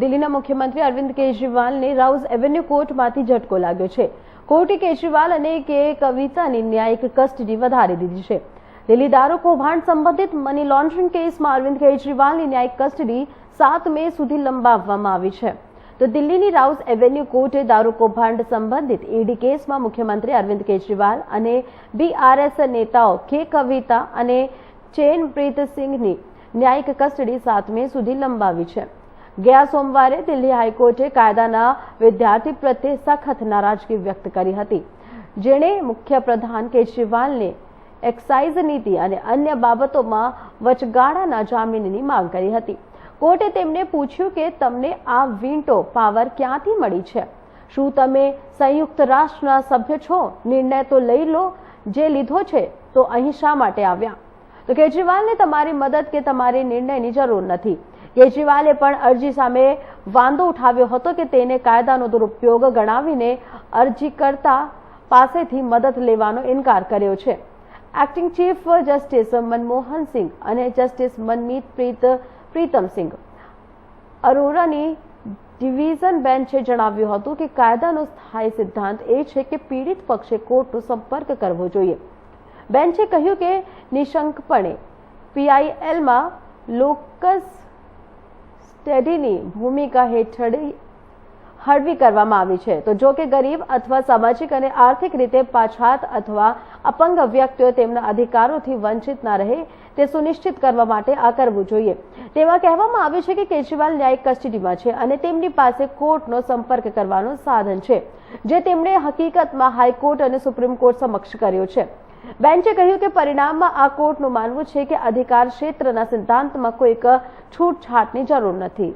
દિલ્હીના મુખ્યમંત્રી અરવિંદ કેજરીવાલને રાઉઝ એવન્યુ કોર્ટમાંથી ઝટકો લાગ્યો છે. કોર્ટે કેજરીવાલ અને કે કવિતાની ન્યાયિક કસ્ટડી વધારી દીધી છે. દિલ્હી દારૂ કૌભાંડ સંબંધિત મની લોન્ડરિંગ કેસમાં અરવિંદ કેજરીવાલની ન્યાયિક કસ્ટડી સાત મે સુધી લંબાવવામાં આવી છે. તો દિલ્હીની રાઉઝ એવન્યુ કોર્ટે દારૂ કૌભાંડ સંબંધિત ઈડી કેસમાં મુખ્યમંત્રી અરવિંદ કેજરીવાલ અને બીઆરએસ નેતાઓ કે કવિતા અને ચેનપ્રીત સિંઘની ન્યાયિક કસ્ટડી સાત મે સુધી લંબાવી છે. ગયા સોમવારે દિલ્હી હાઈકોર્ટે કાયદાના વિદ્યાર્થી પ્રત્યે સખત નારાજગી વ્યક્ત કરી હતી, જેણે મુખ્યપ્રધાન કેજરીવાલને એક્સાઇઝ નીતિ અને અન્ય બાબતોમાં વચગાળાના જામીનની માંગ કરી હતી. કોર્ટે તેમને પૂછ્યું કે તમને આ વીંટો પાવર ક્યાંથી મળી છે? શું તમે સંયુક્ત રાષ્ટ્રના સભ્ય છો? નિર્ણય તો લઈ લો, જે લીધો છે, તો અહીં શા માટે આવ્યા? તો કેજરીવાલને તમારી મદદ કે તમારી નિર્ણયની જરૂર નથી. કેજરીવાલે પણ અરજી સામે વાંધો ઉઠાવ્યો હતો કે તેને કાયદાનો દુરુપયોગ ગણાવીને અરજીકર્તા પાસેથી મદદ લેવાનો ઇનકાર કર્યો છે. Acting chief justice Manmohan Singh અને જસ્ટિસ મનમીત પ્રીત, પ્રીતમ સિંઘ. અરોરાની ડિવિઝન બેન્ચે જણાવ્યું હતું કે કાયદાનો સ્થાયી સિદ્ધાંત એ છે કે પીડિત પક્ષે કોર્ટનો સંપર્ક કરવો જોઈએ. બેન્ચે કહ્યું કે નિશંકપણે પીઆઈએલમાં લોકસ સ્ટડીની ભૂમિકા હેઠળ હળવી કરવામાં આવી છે. તો જો કે ગરીબ અથવા સામાજિક અને આર્થિક રીતે પાછાત અથવા અપંગ વ્યક્તિઓ તેમના અધિકારોથી વંચિત ના રહે તે સુનિશ્ચિત કરવા માટે આ કરવું જોઈએ. તેમાં કહેવામાં આવ્યું છે કે કેજરીવાલ ન્યાયિક કસ્ટડીમાં છે અને તેમની પાસે કોર્ટનો સંપર્ક કરવાનું સાધન છે, જે તેમણે હકીકતમાં હાઈકોર્ટ અને સુપ્રીમ કોર્ટ સમક્ષ કર્યો છે. બેન્ચે કહ્યું કે પરિણામમાં આ કોર્ટનું માનવું છે કે અધિકાર ક્ષેત્રના સિદ્ધાંતમાં કોઈક છૂટછાટની જરૂર નથી.